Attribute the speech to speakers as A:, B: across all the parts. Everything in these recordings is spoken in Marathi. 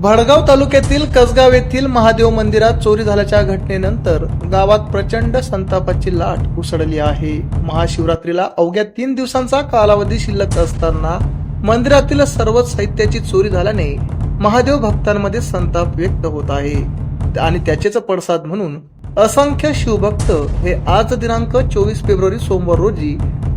A: भडगाव तालुक्यातील कसगाव येथील महादेव मंदिरात चोरी झाल्याच्या घटनेनंतर गावात प्रचंड संतापाची लाट उसळली आहे. महाशिवरात्रीला अवघ्या तीन दिवसांचा कालावधी शिल्लक असताना मंदिरातील सर्वच साहित्याची चोरी झाल्याने महादेव भक्तांमध्ये संताप व्यक्त होत आहे. आणि त्याचेच पडसाद म्हणून असंख्य शिवभक्त हे आज दिनांक चोवीस फेब्रुवारी सोमवार रोजी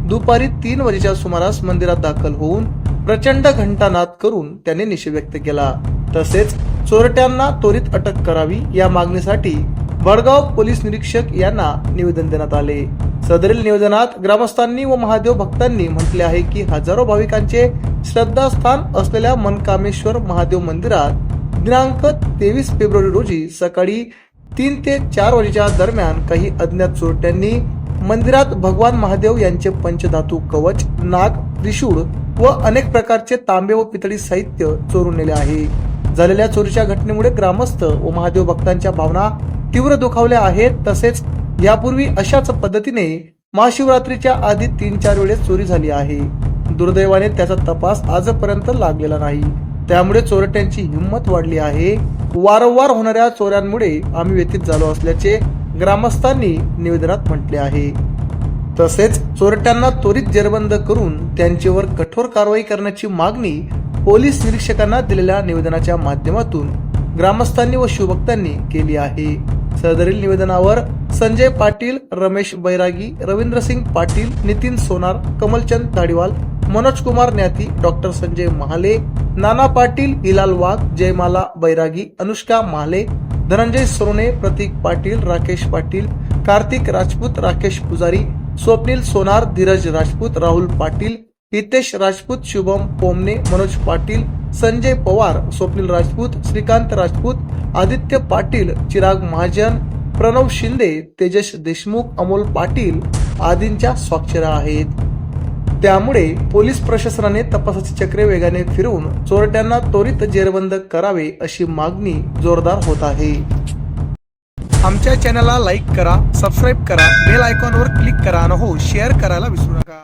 A: दुपारी तीन वाजेच्या सुमारास मंदिरात दाखल होऊन प्रचंड घंटानाद करून त्याने निषेध व्यक्त केला. तसेच चोरट्यांना त्वरित अटक करावी या मागणीसाठी वडगाव पोलीस निरीक्षक यांना निवेदन देण्यात आले. सदरील निवेदनात ग्रामस्थांनी व महादेव भक्तांनी म्हटले आहे की हजारो भाविकांचे श्रद्धास्थान असलेल्या मनकामेश्वर महादेव मंदिरात दिनांक तेवीस फेब्रुवारी रोजी सकाळी तीन ते चार वाजेच्या दरम्यान काही अज्ञात चोरट्यांनी मंदिरात भगवान महादेव यांचे पंचधातू कवच नाग त्रिशूळ व अनेक प्रकारचे तांबे व पितळी साहित्य चोरून नेले आहे. झालेल्या चोरीच्या घटनेमुळे ग्रामस्थ व महादेव भक्तांच्या भावना तीव्र दुखावल्या आहेत. तसेच यापूर्वी अशाच पद्धतीने महाशिवरात्रीच्या आधी तीन चार वेळेस चोरी झाली आहे. दुर्दैवाने त्याचा तपास आजपर्यंत लागलेला नाही. त्यामुळे चोरट्यांची हिंमत वाढली आहे. वारंवार होणाऱ्या चोऱ्यांमुळे आम्ही व्यतीत झालो असल्याचे ग्रामस्थांनी निवेदनात म्हटले आहे. तसेच चोरट्यांना त्वरित जेरबंद करून त्यांच्यावर कठोर कारवाई करण्याची मागणी पोलीस निरीक्षकांना दिलेल्या निवेदनाच्या माध्यमातून ग्रामस्थांनी व शिवभक्तांनी केली आहे. सदरील निवेदनावर संजय पाटील रमेश बैरागी रवींद्रसिंग पाटील नितीन सोनार कमलचंद ताडीवाल मनोज कुमार न्याती डॉक्टर संजय महाले नाना पाटील हिलाल वाघ जयमाला बैरागी अनुष्का महाले धनंजय सोने प्रतीक पाटील राकेश पाटील कार्तिक राजपूत राकेश पुजारी स्वप्नील सोनार धीरज राजपूत राहुल पाटील हितेश राजपूत शुभम पोमने मनोज पाटील संजय पवार स्वप्नील राजपूत श्रीकांत राजपूत आदित्य पाटील चिराग महाजन प्रणव शिंदे तेजस देशमुख अमोल पाटील आदींच्या स्वाक्षऱ्या आहेत. त्यामुळे पोलीस प्रशासनाने तपासाचे चक्रे वेगाने फिरवून चोरट्यांना त्वरित जेरबंद करावे अशी मागणी जोरदार होत आहे. आमच्या चॅनलला लाईक करा सबस्क्राईब करा बेल आयकॉनवर क्लिक करा आणि हो शेअर करायला विसरू नका.